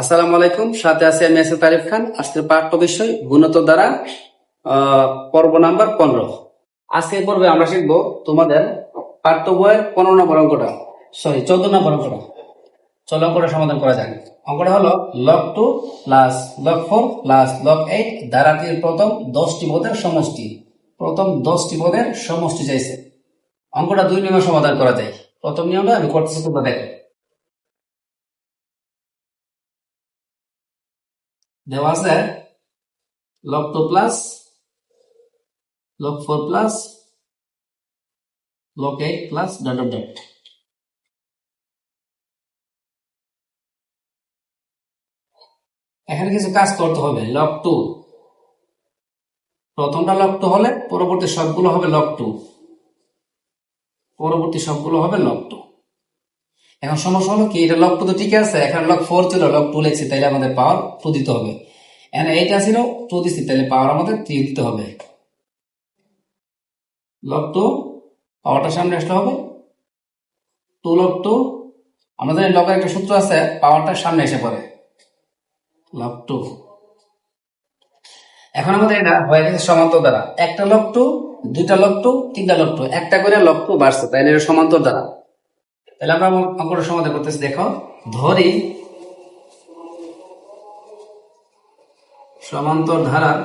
আসসালামু আলাইকুম। সাথে আছে আমি এস তারিফ খান। আজকের পাঠ্য বিষয় গুণত দ্বারা পর্ব নাম্বার পনেরো। আজকের পর্বে আমরা শিখব তোমাদের পাঠ্য বইয়ের পনেরো নম্বর অঙ্কটা। সরি চোদ্দ নম্বর অঙ্কটা। চলো অঙ্কটা সমাধান করা যাক। অঙ্কটা হলো log two plus log four plus log eight ধারাটির প্রথম দশটি পদের সমষ্টি। প্রথম দশটি পদের সমষ্টি চাইছে। অঙ্কটা দুই নিয়মে সমাধান করা যায়। প্রথম নিয়মটা আমি করতেছি তোমরা দেখো। দেওয়া আছে log two plus log four plus log eight plus dot dot dot এখানে কিছু কাজ করতে হবে। লক টু প্রথমটা লক টু হলে পরবর্তী সবগুলো হবে লক টু পরবর্তী সবগুলো হবে লক টু এখন সমস্যা হলো কি, এটা লক টু তো ঠিক আছে, এখানে লক ফোর ছিল লক টু লিখছি তাইলে আমাদের পাওয়ার টু দিতে হবে। এখানে এইটা ছিল টু দিচ্ছি তাহলে পাওয়ার আমাদের থ্রি দিতে হবে। লক টু পাওয়ারটা সামনে আসলে হবে। টু লক টু আমাদের লকের একটা সূত্র আছে পাওয়ারটা সামনে এসে পড়ে। লক টু এখন আমাদের এটা হয়ে গেছে সমান্তর দ্বারা। একটা লক টু দুইটা লক টু তিনটা লক টু একটা করে লক টু বাড়ছে তাই এটা সমান্তর দ্বারা। তাহলে আমরা অঙ্কটা সমাধান করতেছি, দেখো। ধরি সমান্তর ধারার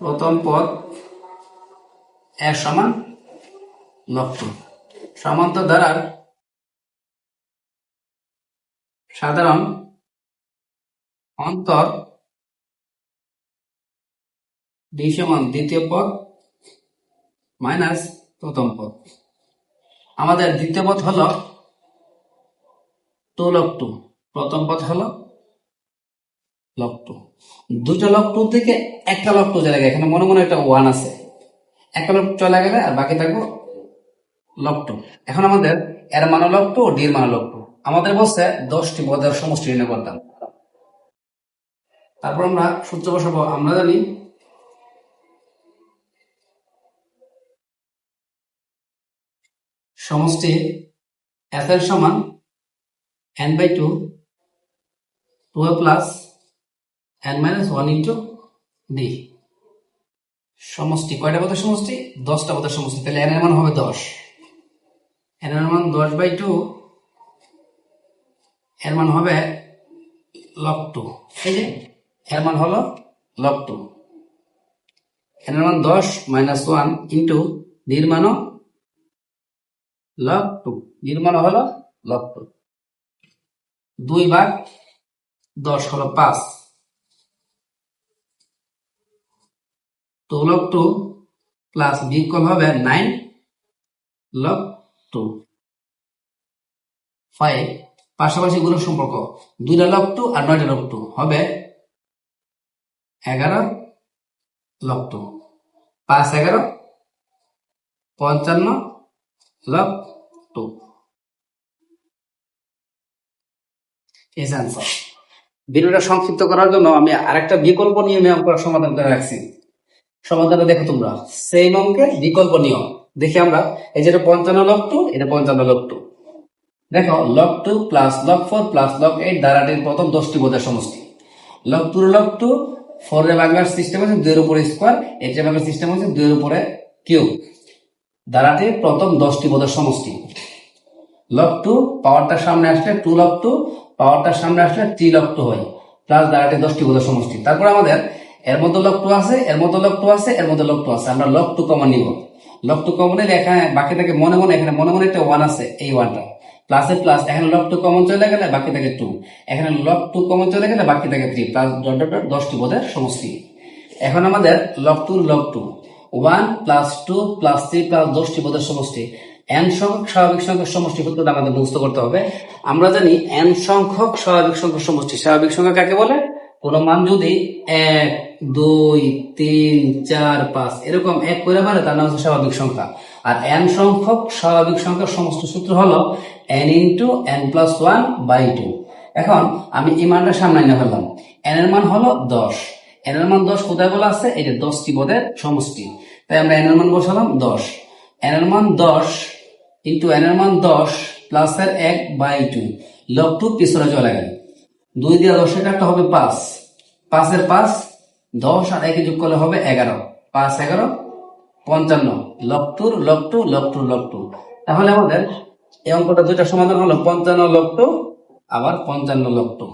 প্রথম পদ এক সমান লক্ষ সমান্তর ধারার সাধারণ অন্তর দুই সমান দ্বিতীয় পদ মাইনাস প্রথম পদ। আমাদের দ্বিতীয় পথ হল টু লক টু প্রথম পথ হল লক টু দুটো লক টু থেকে একটা লক টু চলে গেলে, এখানে মনে মনে একটা ওয়ান আছে। একটা লক চলে গেলে আর বাকি থাকব লক টু এখন আমাদের এর মান লক টু ডির মান লক টু আমাদের বলছে দশটি পদের সমষ্টি নির্ণয় করতাম তারপর আমরা সূত্র বসাবো। আমরা জানি সমষ্টি এস এর সমান n by two two a plus n minus one into d সমষ্টি, কয়টা পদের সমষ্টি? দশটা পদের সমষ্টি। তাহলে এন এর মান হবে দশ। এন এর মান দশ বাই টু এর মান হবে লক টু এই যে, এর মান হলো লক টু এন এর মান দশ মাইনাস ওয়ান ইন্টু ডির লব টু নির্মাণ মানে হল লব টু দুই ভাগ দশ হল পাঁচ। তো লব টু প্লাস বিকল হবে নাইন লব টু ফাইভ পাশাপাশি গুণের সম্পর্ক। দুইটা লব টু আর নয়টা লব টু হবে এগারো লব টু পাঁচ, এগারো, পঞ্চান্ন লব 2 is answer. সংক্ষিপ্ত করার জন্য আমি আরেকটা বিকল্প নিয়মে অঙ্কটা সমাধান রাখছি। সমাধানটা দেখো তোমরা। সেম অঙ্কে বিকল্প নিয়ম। দেখি আমরা। এই যেটা পঞ্চান্ন লক টু এটা পঞ্চান্ন লক টু দেখো log two plus log four plus log eight ধারাটির প্রথম দশটি বোঝার সমষ্টি। Log two log two four এর বাংলার সিস্টেম আছে দুই উপরে স্কোয়ার এর বাংলার সিস্টেম আছে দুই উপরে কিউব দ্বারাটির প্রথম দশটি বোধের সমষ্টি। লক টু পাওয়ারটার সামনে আসলে টু লক টু পাওয়ারটার সামনে আসলে থ্রি লক টু হয় প্লাস দ্বারাটি দশটি বোধের সমষ্টি। তারপর আমাদের এর মধ্যে লক টু আছে, এর মধ্যে লক টু আছে, এর মধ্যে লক টু আছে। আমরা লক টু কমন নিব। লক টু কমন নিলে এখানে বাকি থাকে মনে মনে, এখানে মনে মনে একটা ওয়ান আছে, এই ওয়ানটা প্লাসে প্লাস এখানে লক টু কমন চলে গেলে বাকি থাকে টু এখানে লক টু কমন চলে গেলে বাকি থাকে থ্রি প্লাস ডট ডট দশটি বোধের সমষ্টি। এখন আমাদের log two log two one plus two plus three plus দশটি পদের সমষ্টি। এন সংখ্যক স্বাভাবিক সংখ্যার সমষ্টি সূত্রটা আমাদের মুখস্থ করতে হবে। আমরা জানি এন সংখ্যক স্বাভাবিক সংখ্যার সমষ্টি। স্বাভাবিক সংখ্যা কাকে বলে? কোন মান যদি এক, দুই, তিন, চার, পাঁচ, এরকম এক করে পারে তার নাম হচ্ছে স্বাভাবিক সংখ্যা। আর এন সংখ্যক স্বাভাবিক সংখ্যার সমস্ত সূত্র হলো n into n plus one by two. এখন আমি এই মানটা সামনে এনে ফেললাম। এন এর মান হলো দশ। এন এর মান দশ কোথায় বলা আছে? এটা দশটি পদের সমষ্টি। তাই আমরা এন এর মান বসালাম দশ। এন এর মান দশ ইন্টু এন এর মান দশ প্লাস এর এক বাই টু লব টু পিছনে চলে গেল। দুই দিয়ে দশের কাটতে হবে পাঁচ। পাঁচের পাঁচ দশ আর একে যোগ করলে হবে এগারো। পাঁচ, এগারো, পঞ্চান্ন। লব টুর লব টু লব টু লব টু তাহলে আমাদের এই অঙ্কটা দুইটা সমাধান হলো পঞ্চান্ন লব টু আবার পঞ্চান্ন লব টু